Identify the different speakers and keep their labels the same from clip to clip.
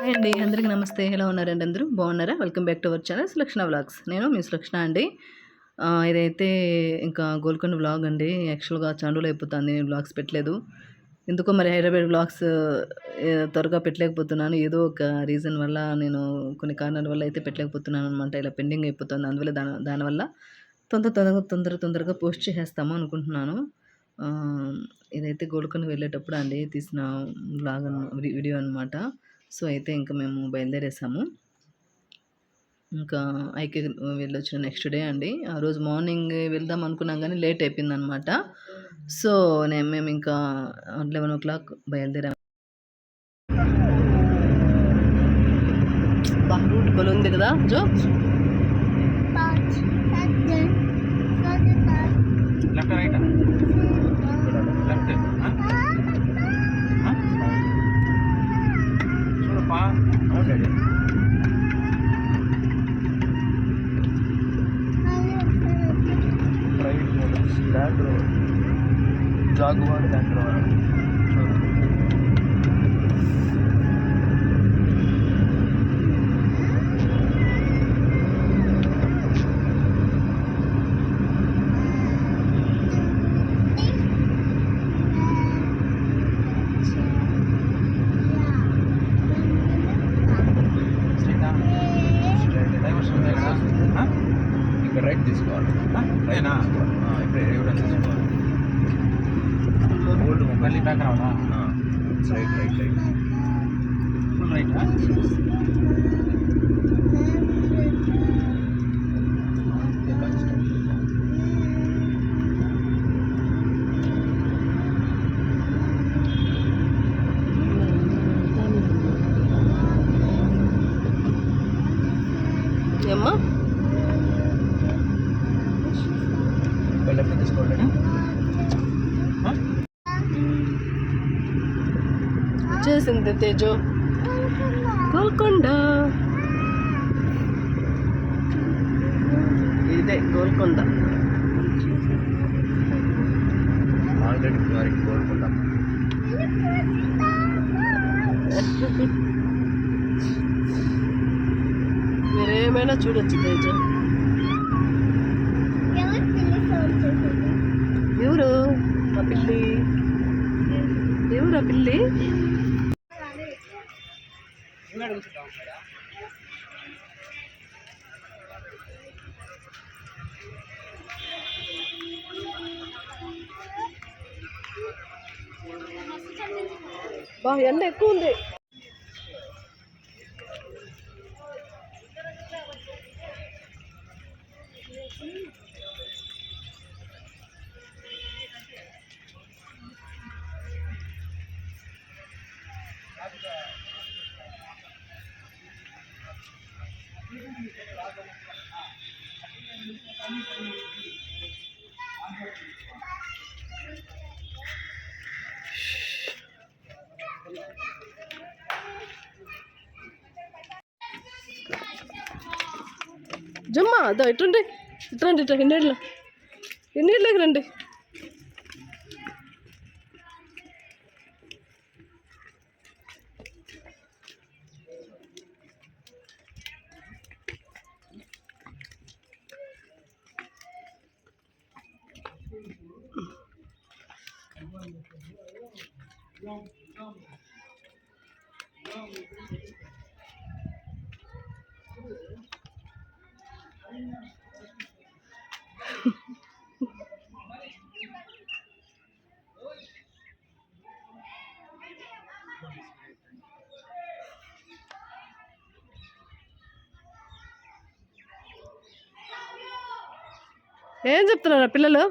Speaker 1: Hi అండి. అందరికీ నమస్తే. ఎలా ఉన్నారండి అందరూ? బాగున్నారా? Welcome back to our channel Sulakshana vlogs నేను మీ సులక్షణ అండి. ఇదైతే ఇంకా గోల్కొండ వ్లాగ్ అండి. యాక్చువల్గా చండులు అయిపోతుంది. నేను వ్లాగ్స్ పెట్టలేదు. ఎందుకో మరి హైదరాబాద్ వ్లాగ్స్ త్వరగా పెట్టలేకపోతున్నాను. ఏదో ఒక రీజన్ వల్ల నేను కొన్ని కారణాల వల్ల అయితే పెట్టలేకపోతున్నాను అనమాట ఇలా పెండింగ్ అయిపోతుంది. అందువల్ల దాని దానివల్ల తొందర తొందరగా తొందర తొందరగా పోస్ట్ చేసేస్తాము అనుకుంటున్నాను. ఇదైతే గోల్కొండ వెళ్ళేటప్పుడు అండి తీసిన వ్లాగ్ వీడియో అనమాట సో అయితే ఇంకా మేము బయలుదేరేసాము. ఇంకా ఐకి వెళ్ళొచ్చిన నెక్స్ట్ డే అండి. ఆ రోజు మార్నింగ్ వెళ్దాం అనుకున్నాం కానీ లేట్ అయిపోయింది అనమాట సో నేను మేము ఇంకా లెవెన్ ఓ క్లాక్ బయలుదేరాము బాగా రూట్ ఉంది కదా జో?
Speaker 2: లెఫ్ట్ రైట్
Speaker 3: ఓల్డ్
Speaker 2: మళ్ళీ బ్యాక్ రావాలా
Speaker 3: right right right
Speaker 2: full right
Speaker 1: ఏమ్మా
Speaker 3: లెఫ్ట్
Speaker 1: చేసింది తేజో. గోల్కొండ. ఇదే గోల్కొండ.
Speaker 3: ఆల్రెడీ కోరుకుంటాం
Speaker 1: మీరేమైనా చూడొచ్చు తేజో. ఎవరు? ఆ పిల్లి. ఎవరు ఆ పిల్లి? బా ఎండ ఎక్కువ ఉంది അതായിട്ടുണ്ട് ഇട്ടുണ്ട് ഉണ്ട് ഇത്ര എന്റെ ഇല്ല എന്റെ ഇല്ല ഇങ്ങനെ Thank. ఏం చెప్తున్నారా పిల్లలు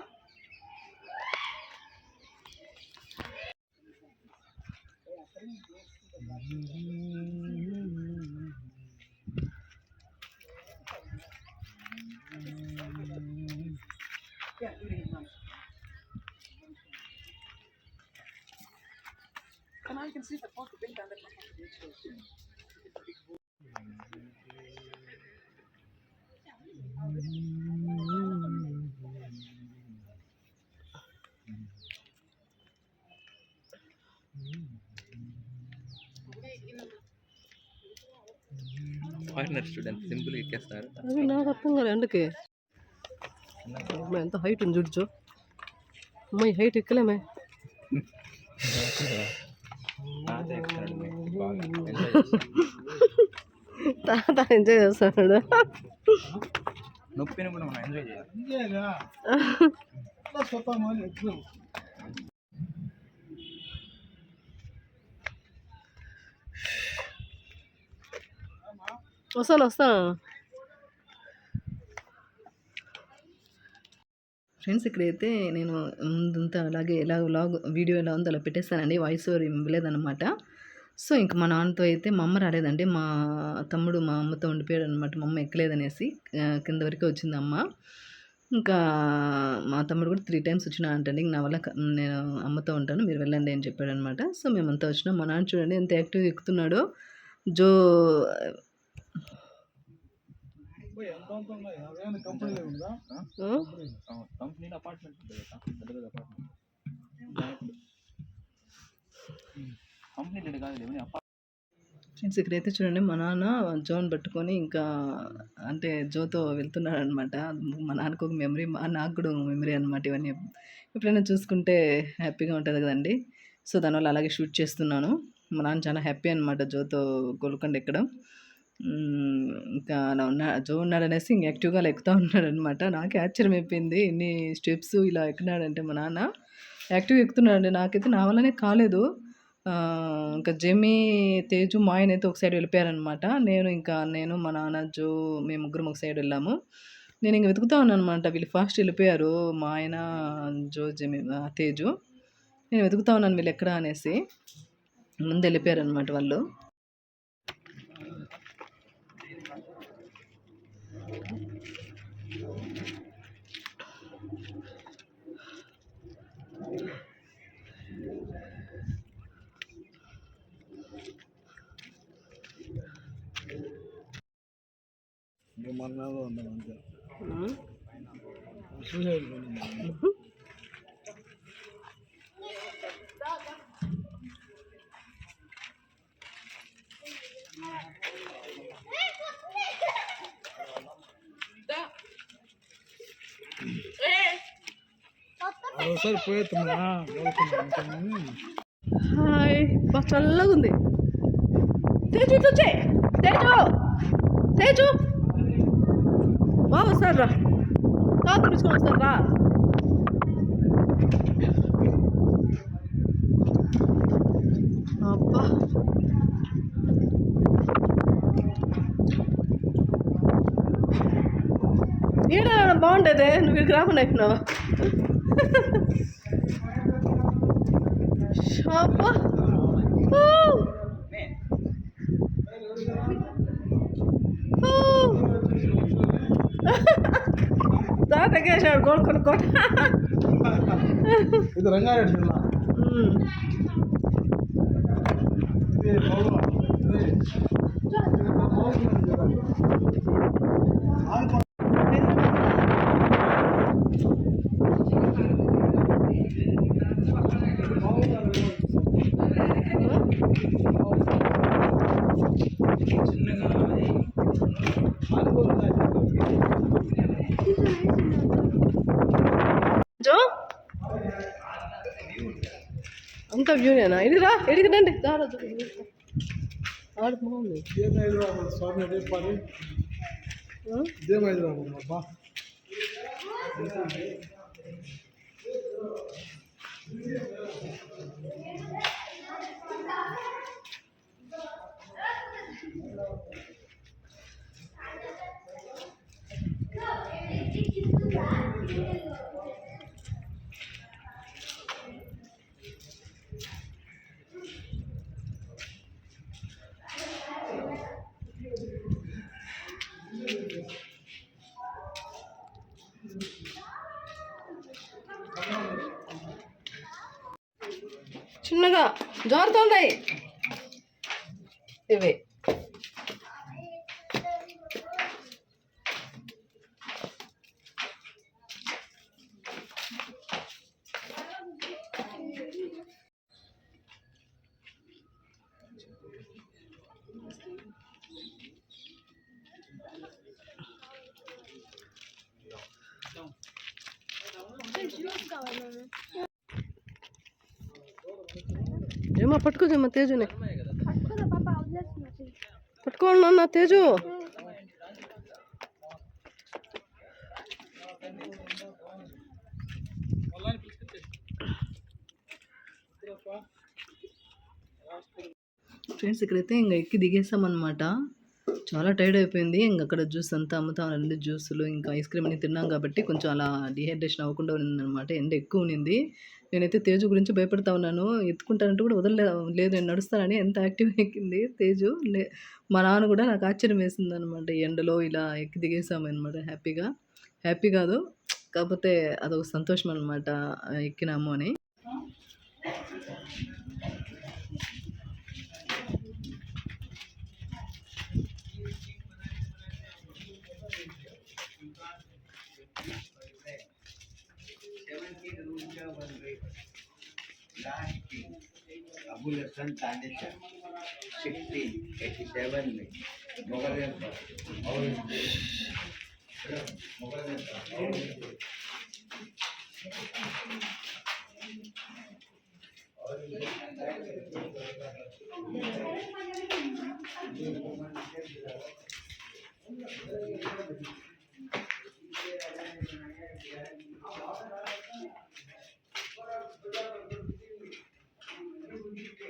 Speaker 3: And I can see the book being done at the foreigner student simple ఎక్కేస్తారు
Speaker 1: అది నాకు అర్థం కాలే అందుకే అమ్మాయి ఎంత హైట్ ఉంది చూడచ్చు అమ్మాయి హైట్ ఎక్కలేమే.
Speaker 3: తాత
Speaker 1: ఎంజాయ్ చేస్తున్నాడు
Speaker 3: నొప్పినప్పుడు మనం ఎంజాయ్ చేయాలి.
Speaker 1: వస్తాను వస్తాను. ఫ్రెండ్స్ ఇక్కడైతే నేను ముందంతా అలాగే ఎలా వ్లాగ్ వీడియో ఎలా ఉందో అలా పెట్టేస్తానండి. వాయిస్ ఓవర్ ఇవ్వలేదన్నమాట సో ఇంకా మా నాన్నతో అయితే మా అమ్మ రాలేదండి. మా తమ్ముడు మా అమ్మతో ఉండిపోయాడు అనమాట మా అమ్మ ఎక్కలేదనేసి కింద వరకే వచ్చింది అమ్మ. ఇంకా మా తమ్ముడు కూడా త్రీ టైమ్స్ వచ్చినా అంటండి. నా వల్ల నేను అమ్మతో ఉంటాను. మీరు వెళ్ళండి అని చెప్పాడు అనమాట సో మేమంతా వచ్చినాం. మా నాన్న చూడండి ఎంత యాక్టివ్ ఎక్కుతున్నాడో. జో
Speaker 2: ఎంత అంత ఉన్నాయి అవేమైనా కంపెనీలో ఉందా?
Speaker 1: ఆ?
Speaker 3: కంపెనీలో అపార్ట్మెంట్ ఉంటుంది కదా పెద్ద పెద్ద అపార్ట్మెంట్ కంపెనీ లేదు కాదు లేవని
Speaker 1: ఫ్రెండ్స్ ఇక్కడైతే చూడండి మా నాన్న జోన్ పట్టుకొని ఇంకా అంటే జోతో వెళ్తున్నాడు అనమాట మా నాన్నకు ఒక మెమరీ మా నాకు కూడా ఒక మెమరీ అనమాట ఇవన్నీ. ఎప్పుడైనా చూసుకుంటే హ్యాపీగా ఉంటుంది కదండి. సో దానివల్ల అలాగే షూట్ చేస్తున్నాను. మా నాన్న చాలా హ్యాపీ అనమాట జోతో గోల్కొండ ఎక్కడం. ఇంకా జో ఉన్నాడనేసి ఇంక యాక్టివ్గా ఎక్కుతూ ఉన్నాడనమాట నాకే ఆశ్చర్యం అయిపోయింది ఇన్ని స్టెప్స్ ఇలా ఎక్కినాడంటే మా నాన్న. యాక్టివ్గా ఎక్కుతున్నాడండి నాకైతే నా వల్లనే కాలేదు. ఇంకా జెమీ తేజు మా ఆయన అయితే ఒక సైడ్ వెళ్ళిపోయారనమాట నేను ఇంకా నేను మా నాన్న జో మేము ముగ్గురం ఒక సైడ్ వెళ్ళాము. నేను ఇంక వెతుకుతా ఉన్నాను అనమాట వీళ్ళు ఫాస్ట్ వెళ్ళిపోయారు. మా ఆయన జో జెమీ తేజు. నేను వెతుకుతా ఉన్నాను వీళ్ళు ఎక్కడ అనేసి. ముందు వెళ్ళిపోయారనమాట వాళ్ళు.
Speaker 2: మన్నాలో ఉన్నాం అంతే ఒకసారి పోయేస్తున్నా
Speaker 1: హాయ్ బాగా చల్లగా ఉంది. తేజు చూచే తేజు తేజు. బాగా వస్తారు రా కాదు పిలుచుకొని వస్తారు రా అబ్బా. ఈడ బాగుండేదే? నువ్వు ఇక్కడికి రాకుండా అయిపోయినావా? అబ్బా ఊ. ఊ. తాత ఎక్కేసాడు గోల్ కొనుక్కోట
Speaker 2: ఇది రంగారెడ్డి జిల్లా ఇది
Speaker 1: వ్యూనేనా ఇది రా ఎడికి రండి. దారా ఆడు బాగుంది.
Speaker 2: స్వామి అదే
Speaker 1: ఆ?
Speaker 2: ఇదేం హైదరాబాద్ అబ్బా
Speaker 1: జారుతుంది పట్టుకో జమ్మ తేజుని పట్టుకోండి నాన్న తేజు ఫ్రెండ్స్ ఇక్కడైతే ఇంకా ఎక్కి దిగేసాం అనమాట చాలా టైర్డ్ అయిపోయింది. ఇంకా అక్కడ జ్యూస్ అంతా అమ్ముతా ఉండండి జ్యూసులు ఇంకా ఐస్ క్రీమ్ అని తిన్నాం కాబట్టి కొంచెం అలా డిహైడ్రేషన్ అవ్వకుండా ఉందన్నమాట ఎండ ఎక్కువ ఉన్నింది. నేనైతే తేజు గురించి భయపడతా ఉన్నాను. ఎత్తుకుంటానంటే కూడా వదలలే లేదు నేను నడుస్తానని ఎంత యాక్టివ్ ఎక్కింది తేజు. లే మా నాన్న కూడా నాకు ఆశ్చర్యం వేసింది అనమాట ఎండలో ఇలా ఎక్కి దిగేసాము అనమాట హ్యాపీగా. హ్యాపీ కాదు కాకపోతే అదొక సంతోషం అనమాట ఎక్కినాము అని.
Speaker 4: 17 root ka 1 by last king Abul Hasan Tanisha 1687 में मुगल और मुगल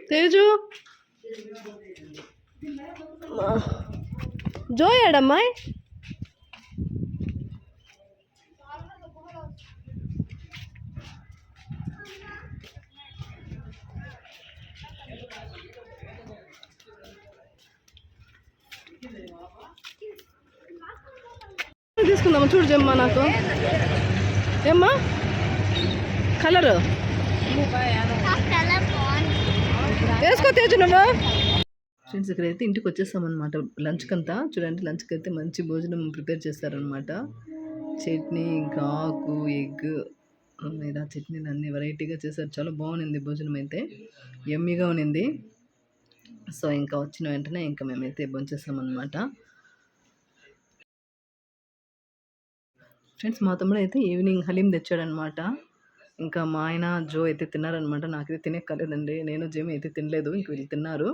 Speaker 1: తేజు? జోయాడమ్మాయి తీసుకుందామా? చూడు జమ్మా నాకు. ఏమ్మా? కలరు. వేసుకో తేజు నువ్వు. ఫ్రెండ్స్ ఇక్కడైతే ఇంటికి వచ్చేస్తామన్నమాట. లంచ్కి అంతా చూడండి లంచ్కి అయితే మంచి భోజనం ప్రిపేర్ చేస్తారనమాట చట్నీ ఇంకా ఆకు ఎగ్ ఇలా చట్నీలు అన్ని వెరైటీగా చేశారు. చాలా బాగుంది భోజనం అయితే. ఎమ్మీగా ఉన్నింది సో ఇంకా వచ్చిన వెంటనే ఇంకా మేమైతే భోంచేస్తామన్నమాట. ఫ్రెండ్స్ మా తమ్ముడు అయితే ఈవినింగ్ హలీం తెచ్చాడనమాట ఇంకా మా ఆయన జో అయితే తిన్నారనమాట నాకైతే తినేకలేదండి నేను జిమ్ అయితే తినలేదు. ఇంక వీళ్ళు తిన్నారు.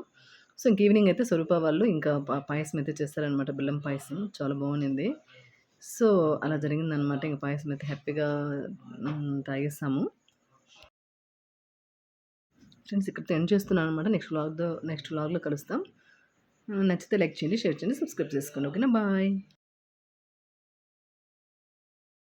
Speaker 1: సో ఇంక ఈవినింగ్ అయితే స్వరూప వాళ్ళు ఇంకా పాయసం అయితే చేస్తారనమాట బెల్లం పాయసం. చాలా బాగుంది సో అలా జరిగిందనమాట ఇంకా పాయసం అయితే హ్యాపీగా తాగేస్తాము ఫ్రెండ్స్ ఇక్కడితో ఎండ్ చేస్తున్నాను అనమాట నెక్స్ట్ వ్లాగ్లో నెక్స్ట్ వ్లాగ్లో కలుస్తాం. నచ్చితే లైక్ చేయండి షేర్ చేయండి సబ్స్క్రైబ్ చేసుకోండి. ఓకేనా? బాయ్.